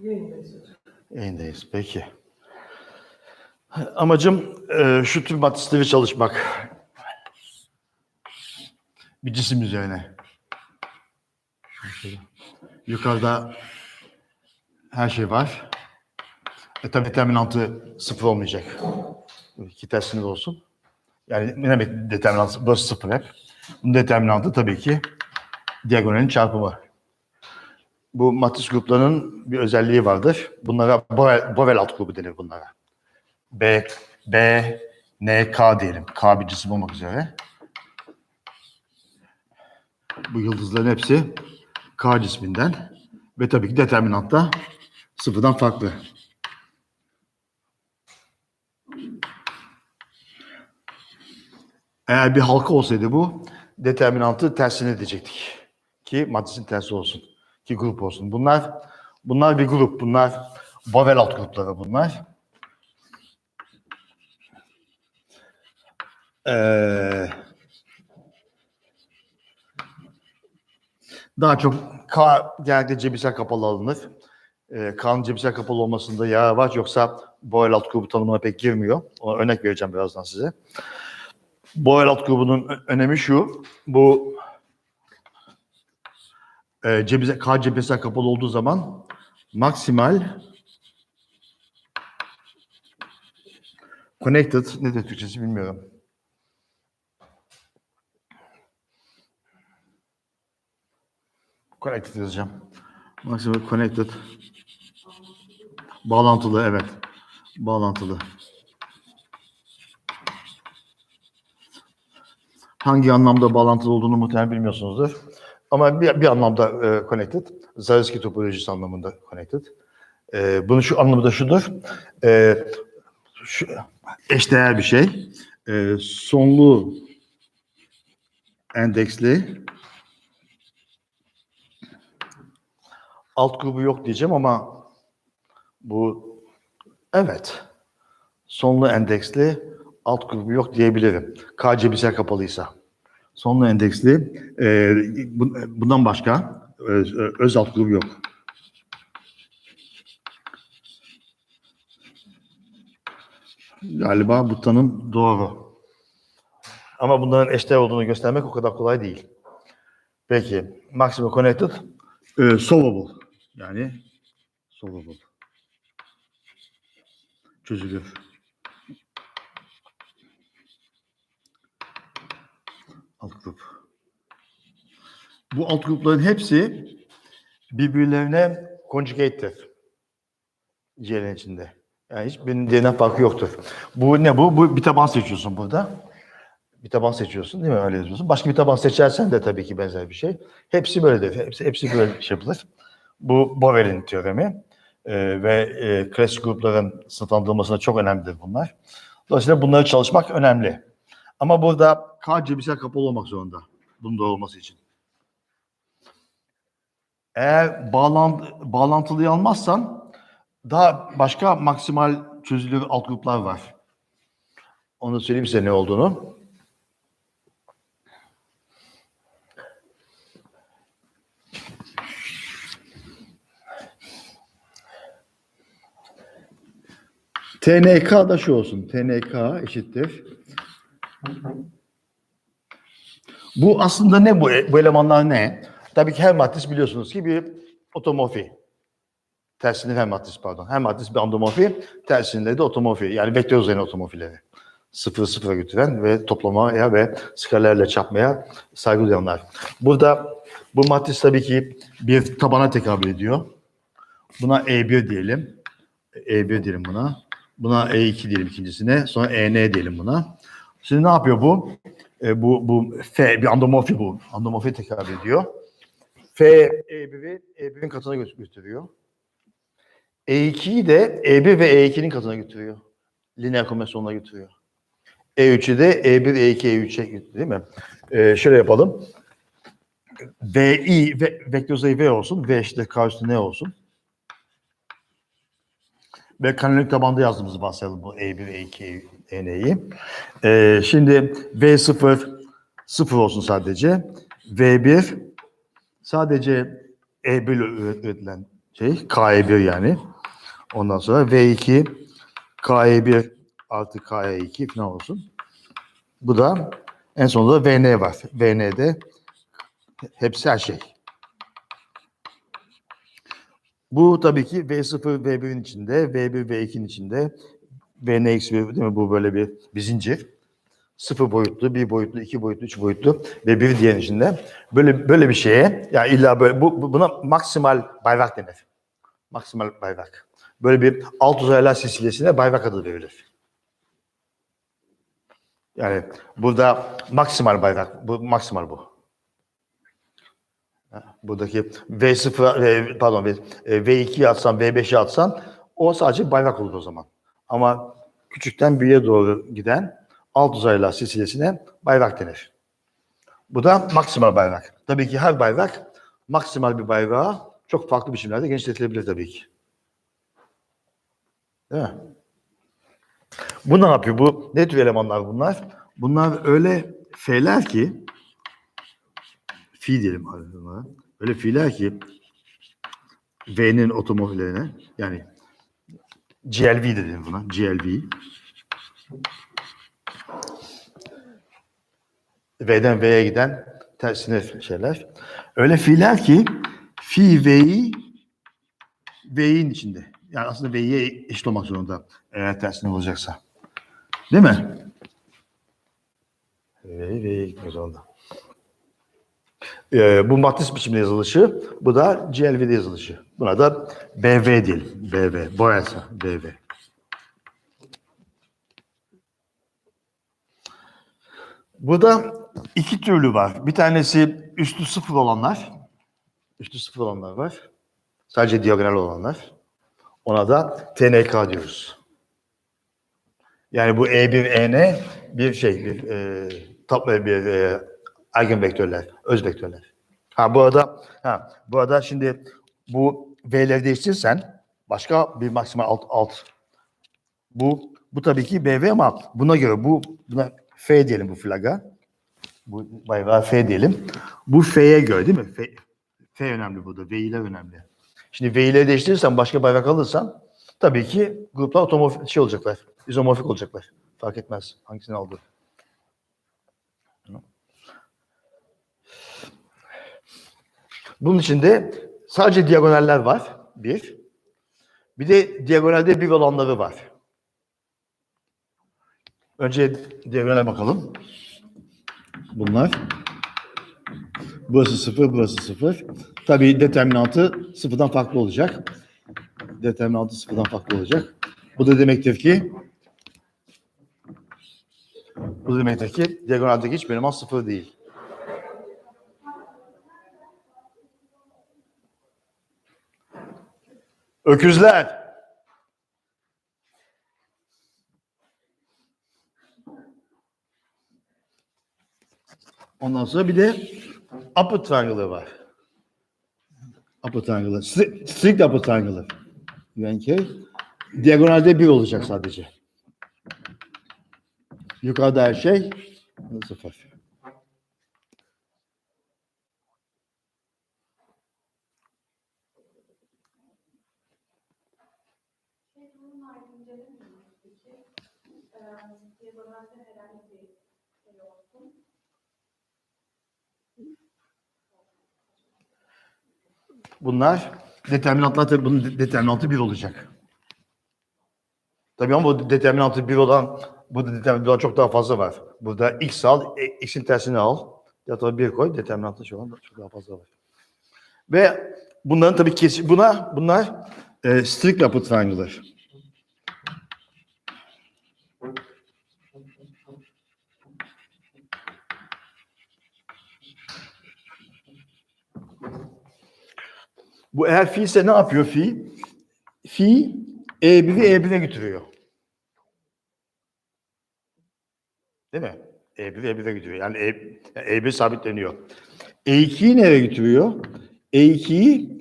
Yayındayız hocam. Yayındayız. Peki. Amacım e, şu tür matrisleri çalışmak. Bir cisim üzerine. Yukarıda her şey var. E tabi determinantı sıfır olmayacak. İki tersinde olsun. Yani ne demek determinant? Burası sıfır hep. Bunun determinantı tabii ki diagonalin çarpımı. Bu matris gruplarının bir özelliği vardır. Bunlara Bovel alt grubu denir bunlara. B, B, N, K diyelim. K bir cisim olmak üzere. Bu yıldızların hepsi K cisminden ve tabii ki determinant da sıfırdan farklı. Eğer bir halka olsaydı bu determinantı tersine edecektik. Ki matrisin tersi olsun. Ki grup olsun. Bunlar bunlar bir grup. Bunlar Bovel alt grupları bunlar. Ee, daha çok K genellikle cebisel kapalı alınır. Ee, K'nın cebisel kapalı olmasında yarar var. Yoksa Boyle alt grubu tanımına pek girmiyor. Ona örnek vereceğim birazdan size. Boyle alt grubunun önemi şu. Bu e, cebise, K cebisel kapalı olduğu zaman maksimal connected ne de Türkçesi bilmiyorum. Connected yazacağım. Maximal connected. Bağlantılı evet. Bağlantılı. Hangi anlamda bağlantılı olduğunu muhtemelen bilmiyorsunuzdur. Ama bir, bir anlamda e, connected. Zariski topolojisi anlamında connected. E, bunun şu anlamı da şudur. E, şu, eşdeğer bir şey. E, sonlu endeksli alt grubu yok diyeceğim ama bu evet sonlu endeksli alt grubu yok diyebilirim. K cebisel kapalıysa. Sonlu endeksli e, bu- bundan başka öz, öz alt grubu yok. Galiba bu tanım doğru. Ama bunların eşdeğer olduğunu göstermek o kadar kolay değil. Peki, Maximum Connected e, solvable. Yani solvable. Çözülür. Alt grup. Bu alt grupların hepsi birbirlerine conjugate'tir. C'lerin içinde. Yani hiçbirinin diğerinden farkı yoktur. Bu ne bu? Bu bir taban seçiyorsun burada. Bir taban seçiyorsun değil mi? Öyle yazıyorsun. Başka bir taban seçersen de tabii ki benzer bir şey. Hepsi böyledir. Hepsi, hepsi böyle şey yapılır. Bu Bovel'in teoremi. Ee, ve e, klasik grupların sınıflandırılmasında çok önemlidir bunlar. Dolayısıyla bunları çalışmak önemli. Ama burada K cebisel kapalı olmak zorunda. Bunun doğru olması için. Eğer bağlant, bağlantılıyı almazsan daha başka maksimal çözülür alt gruplar var. Onu söyleyeyim size ne olduğunu. TNK da şu olsun. TNK eşittir. Bu aslında ne bu? Bu elemanlar ne? Tabii ki her matris biliyorsunuz ki bir otomorfi. Tersinde her matris pardon. Her matris bir endomorfi, tersinde de otomorfi. Yani vektör üzerine otomorfileri. Sıfır sıfıra götüren ve toplamaya ve skalerle çarpmaya saygı duyanlar. Burada bu matris tabii ki bir tabana tekabül ediyor. Buna E1 diyelim. E1 diyelim buna. Buna E2 diyelim ikincisine. Sonra EN diyelim buna. Şimdi ne yapıyor bu? E, bu bu F bir endomorfi bu. Endomorfi tekabül ediyor. F E1'i E1'in katına gö- götürüyor. E2'yi de E1 ve E2'nin katına götürüyor. Lineer kombinasyonuna götürüyor. E3'ü de E1, E2, E3'e götürüyor değil mi? E, şöyle yapalım. VI ve vektör sayı V olsun. V işte K üstü ne olsun? Ve kanonik tabanda yazdığımızı varsayalım bu E1, E2, EN'yi. Ee, şimdi V0 0 olsun sadece. V1 sadece E1 ile üret- üretilen şey K'ye 1 yani. Ondan sonra V2 K'ye 1 artı K'ye 2 falan olsun. Bu da en sonunda da VN var. VN'de hepsi her şey. Bu tabii ki V0, V1'in içinde, V1, V2'nin içinde, VN eksi 1 değil mi? Bu böyle bir, bir zincir. Sıfır boyutlu, bir boyutlu, iki boyutlu, üç boyutlu ve bir diğer içinde. Böyle böyle bir şeye, yani illa böyle, bu- buna maksimal bayrak denir. Maksimal bayrak. Böyle bir alt uzaylar silsilesine bayrak adı verilir. Yani burada maksimal bayrak, bu maksimal bu. Buradaki V0, e, pardon V- e, V2'yi atsan, V5'i atsan o sadece bayrak olur o zaman. Ama küçükten büyüğe doğru giden alt uzaylar silsilesine bayrak denir. Bu da maksimal bayrak. Tabii ki her bayrak maksimal bir bayrağı çok farklı biçimlerde genişletilebilir tabii ki. Değil mi? Bu ne yapıyor? Bu ne tür elemanlar bunlar? Bunlar öyle F'ler ki fi diyelim bunlara. Öyle fiiller ki V'nin otomofillerine yani GLV dedim buna. GLV. V'den V'ye giden tersine şeyler. Öyle fiiller ki fi V'yi V'nin içinde. Yani aslında V'ye eşit olmak zorunda eğer tersine olacaksa. Değil mi? V'ye V'ye gitmek zorunda. Ee, bu matris biçimde yazılışı, bu da GLV'de yazılışı. Buna da BV diyelim. BV, boyarsa BV. Burada iki türlü var. Bir tanesi üstü sıfır olanlar. Üstü sıfır olanlar var. Sadece diagonal olanlar. Ona da TNK diyoruz. Yani bu E1, EN bir şey, bir e, tab bir e, eigen vektörler, öz vektörler. Ha bu arada ha bu arada şimdi bu V'leri değiştirirsen başka bir maksimal alt alt. Bu bu tabii ki BV ama buna göre bu buna F diyelim bu flaga. Bu bayrağı F diyelim. Bu F'ye göre değil mi? F, F önemli burada. V'ler önemli. Şimdi V'leri değiştirirsen başka bayrak alırsan tabii ki gruplar otomorfik şey olacaklar. İzomorfik olacaklar. Fark etmez hangisini aldı. Bunun içinde sadece diagonaller var. Bir. Bir de diagonalde bir olanları var. Önce diagonale bakalım. Bunlar. Burası sıfır, burası sıfır. Tabii determinantı sıfırdan farklı olacak. Determinantı sıfırdan farklı olacak. Bu da demektir ki bu da demektir ki diagonaldeki hiçbir eleman sıfır değil. Öküzler. Ondan sonra bir de upper triangle var. Upper triangle. Stri- Strict upper triangle. UNK. Diagonalde bir olacak sadece. Yukarıda her şey sıfır. Bunlar determinantlar tabii bunun de- determinantı bir olacak. Tabii ama bu determinantı bir olan bu determinantı olan çok daha fazla var. Burada x al, e, x'in tersini al. Ya da bir koy, determinantı şu an çok daha fazla var. Ve bunların tabii kesin, buna bunlar e, strict upper triangle'lar. Bu eğer fi ise ne yapıyor fi? Fi E1'i E1'e götürüyor. Değil mi? E1 E1'e götürüyor. Yani E, E1 sabitleniyor. E2'yi nereye götürüyor? E2'yi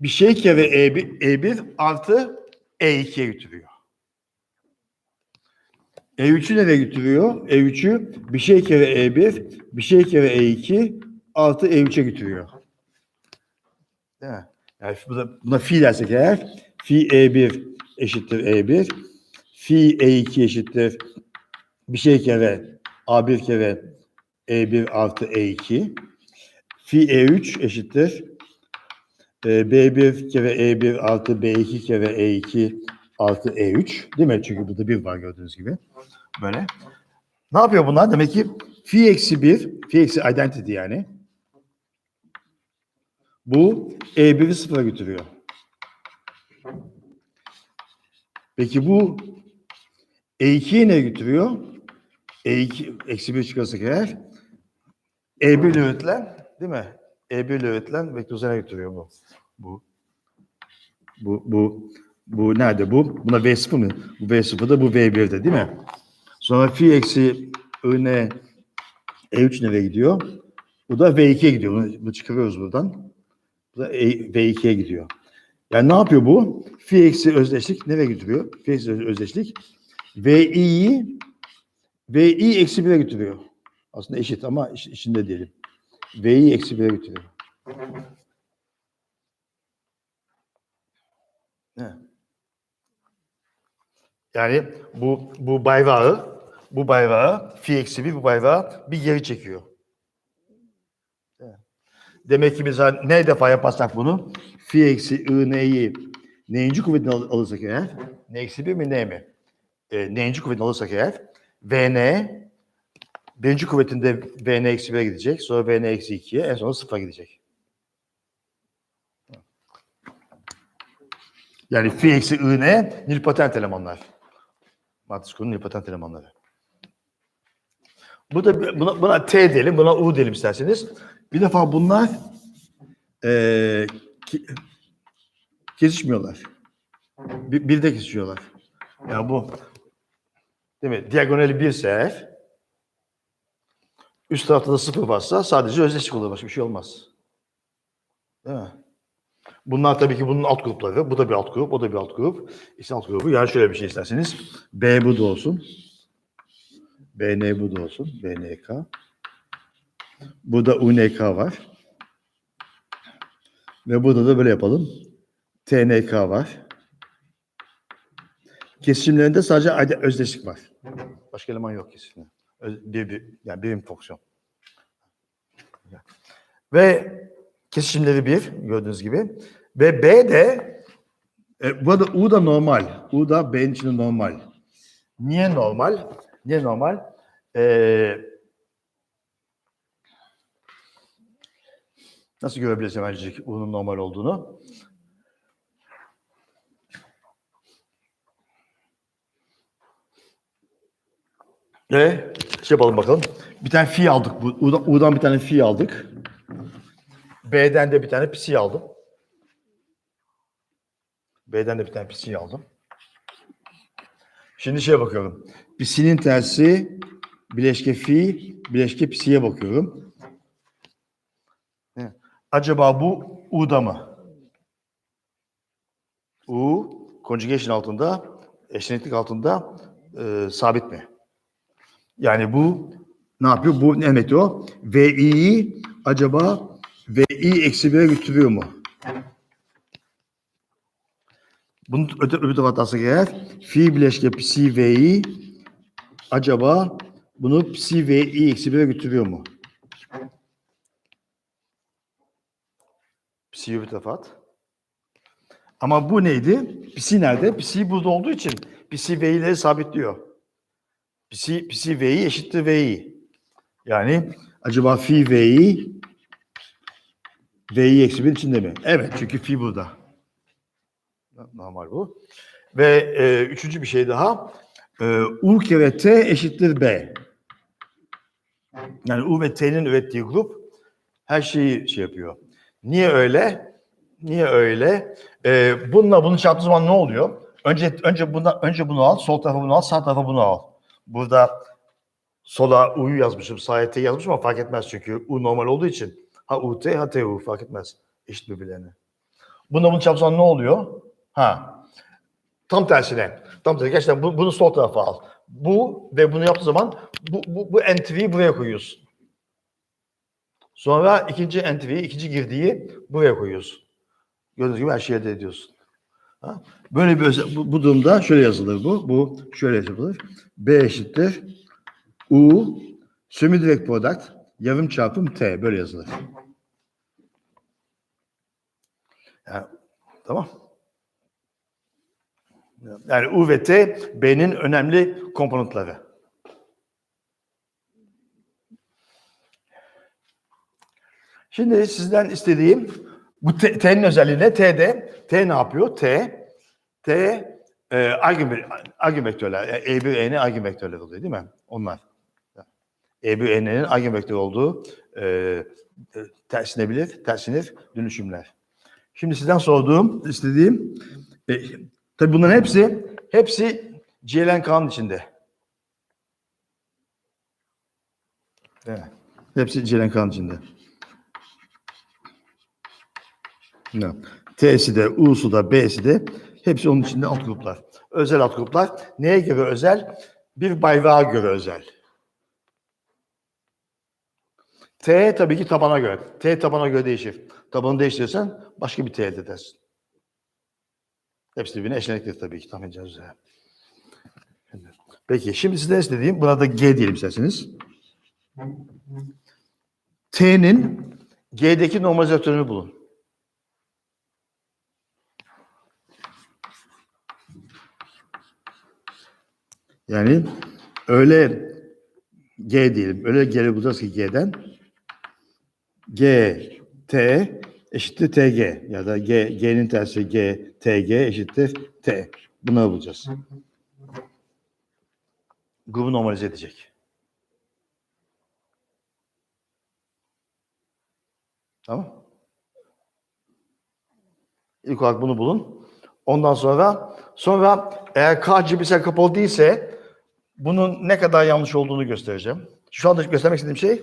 bir şey kere E1, E1 artı E2'ye götürüyor. E3'ü nereye götürüyor? E3'ü bir şey kere E1, bir şey kere E2 artı E3'e götürüyor. Değil mi? Yani buna, buna fi dersek eğer fi E1 eşittir E1 fi E2 eşittir bir şey kere A1 kere E1 artı E2 fi E3 eşittir B1 kere E1 artı B2 kere E2 artı E3 değil mi? Çünkü burada bir var gördüğünüz gibi. Böyle. Ne yapıyor bunlar? Demek ki fi eksi 1, fi eksi identity yani. Bu E1'i sıfıra götürüyor. Peki bu E2'yi ne götürüyor? E2 eksi 1 çıkarsak eğer E1 ile değil mi? E1 ile üretilen vektör götürüyor bu. Bu. Bu, bu, bu nerede bu? Buna V0 mı? Bu V0'da bu V1'de değil mi? Sonra fi eksi öne E3 nereye gidiyor? Bu da V2'ye gidiyor. Bunu, bunu çıkarıyoruz buradan. Bu da E, V2'ye gidiyor. Yani ne yapıyor bu? Fi eksi özdeşlik nereye götürüyor? Fi eksi özdeşlik VI'yi VI eksi 1'e götürüyor. Aslında eşit ama içinde diyelim. V'yi eksi 1'e götürüyor. Ne? Yani bu bu bayrağı bu bayrağı fi eksi 1 bu bayrağı bir geri çekiyor. Evet. Demek ki biz hani ne defa yaparsak bunu fi eksi i n'yi neyinci kuvvetini al- alırsak eğer n eksi 1 mi n mi? E, n'inci kuvvetini alırsak eğer vn birinci kuvvetinde vn eksi 1'e gidecek. Sonra vn eksi 2'ye en sonunda sıfıra gidecek. Yani fi eksi i n nilpotent elemanlar. Matris konunun nilpotent elemanları. Bu da buna, buna T diyelim, buna U diyelim isterseniz. Bir defa bunlar eee ki- kesişmiyorlar. Bir, bir de kesişiyorlar. Ya bu değil mi? Diagonali birse eğer üst tarafta da sıfır varsa sadece özdeşlik olur. Başka bir şey olmaz. Değil mi? Bunlar tabii ki bunun alt grupları. Bu da bir alt grup, o da bir alt grup. İşte alt grubu. Yani şöyle bir şey isterseniz. B bu da olsun. BN bu da olsun. BNK. Burada UNK var. Ve burada da böyle yapalım. TNK var. Kesişimlerinde sadece özdeşlik var. Başka eleman yok kesinlikle. Bir, bir, yani birim fonksiyon. Ve kesişimleri bir gördüğünüz gibi. Ve B de e, bu arada U da normal. U da B'nin içinde normal. Niye normal? Niye normal? Ee, nasıl görebiliriz hemencik U'nun normal olduğunu? Ve şey yapalım bakalım. Bir tane fi aldık. U'dan, U'dan bir tane fi aldık. B'den de bir tane psi aldım. B'den de bir tane psi aldım. Şimdi şeye bakıyorum. Psi'nin tersi bileşke fi, bileşke psi'ye bakıyorum. Acaba bu U'da mı? U, conjugation altında, eşleniklik altında e, sabit mi? Yani bu ne yapıyor? Bu ne demek o? VI'yi acaba VI eksi 1'e götürüyor mu? Bunu öte, öbür tarafa atarsak eğer fi bileşke psi VI acaba bunu psi VI eksi 1'e götürüyor mu? Psi'yi bir tarafa at. Ama bu neydi? Psi nerede? Psi burada olduğu için psi V'leri sabitliyor. Psi, psi V'yi eşittir V'yi. Yani acaba fi V'yi V'yi eksi bir içinde mi? Evet çünkü fi burada. Normal bu. Ve e, üçüncü bir şey daha. E, U kere T eşittir B. Yani U ve T'nin ürettiği grup her şeyi şey yapıyor. Niye öyle? Niye öyle? E, bununla bunu çarptığı zaman ne oluyor? Önce önce buna önce bunu al, sol tarafa bunu al, sağ tarafa bunu al. Burada sola U'yu yazmışım, sağa T yazmışım ama fark etmez çünkü U normal olduğu için. Ha U T, ha T U fark etmez. Eşit birbirlerine. Bunda bunu çarpsan ne oluyor? Ha. Tam tersine. Tam tersine. Gerçekten bu- bunu sol tarafa al. Bu ve bunu yaptığı zaman bu, bu, bu entry'yi buraya koyuyorsun. Sonra ikinci entry'yi, ikinci girdiği buraya koyuyorsun. Gördüğünüz gibi her şeyi elde ediyorsun. Böyle bir özel, bu, bu durumda şöyle yazılır bu. Bu şöyle yazılır. B eşittir U semi direkt product yarım çarpım T böyle yazılır. Yani, tamam. Yani U ve T B'nin önemli komponentleri. Şimdi sizden istediğim bu T- T'nin özelliği ne? T'de T ne yapıyor? T T e, argün, argün vektörler. Yani E1 E'nin argün vektörleri oluyor değil mi? Onlar. E1 E'nin argün vektör olduğu e, e, tersinebilir, tersinir dönüşümler. Şimdi sizden sorduğum, istediğim e, tabii bunların hepsi hepsi GLN kanun içinde. Evet. Hepsi GLN kanun içinde. Ne? T'si de, U'su da, B'si de hepsi onun içinde alt gruplar. Özel alt gruplar. Neye göre özel? Bir bayrağa göre özel. T tabii ki tabana göre. T tabana göre değişir. Tabanı değiştirirsen başka bir T elde edersin. Hepsi birbirine eşlenektir tabii ki tahmin. Şimdi- Peki şimdi sizden istediğim buna da G diyelim isterseniz. T'nin G'deki normalizatörünü bulun. Yani öyle G diyelim. Öyle G'li bulacağız ki G'den G, T eşittir TG ya da G, G'nin tersi G, TG eşittir T. Bunları bulacağız. Grubu normalize edecek. Tamam. İlk olarak bunu bulun. Ondan sonra sonra eğer K cebisel kapalı değilse bunun ne kadar yanlış olduğunu göstereceğim. Şu anda göstermek istediğim şey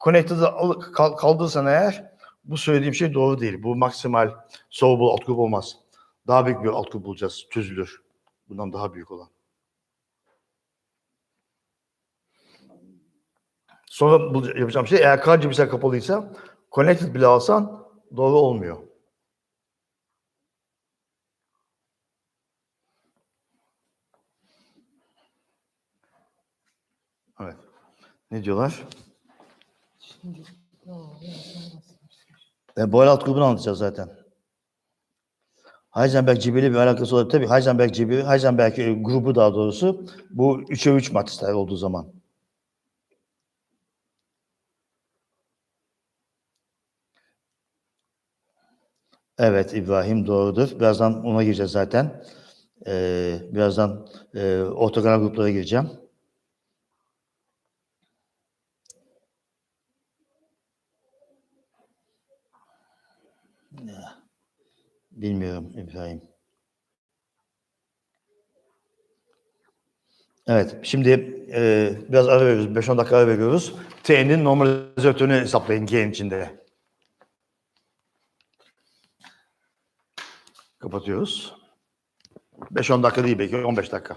connected'ı al- kal- kaldıysan eğer bu söylediğim şey doğru değil. Bu maksimal solvable alt grup olmaz. Daha büyük bir alt grup bulacağız. Çözülür. Bundan daha büyük olan. Sonra yapacağım şey eğer K cebisel kapalıysa connected bile alsan doğru olmuyor. Evet. Ne diyorlar? E, Boyle alt grubunu anlatacağız zaten. Heisenberg cebiri bir alakası olabilir. Tabii Heisenberg cebiri, Heisenberg e, grubu daha doğrusu bu 3'e 3 matrisler olduğu zaman. Evet İbrahim doğrudur. Birazdan ona gireceğiz zaten. Ee, birazdan e, ortogonal gruplara gireceğim. Bilmiyorum İbrahim. Evet, şimdi e, biraz ara veriyoruz. 5-10 dakika ara veriyoruz. T'nin normalizatörünü hesaplayın G'nin içinde. Kapatıyoruz. 5-10 dakika değil belki 15 dakika.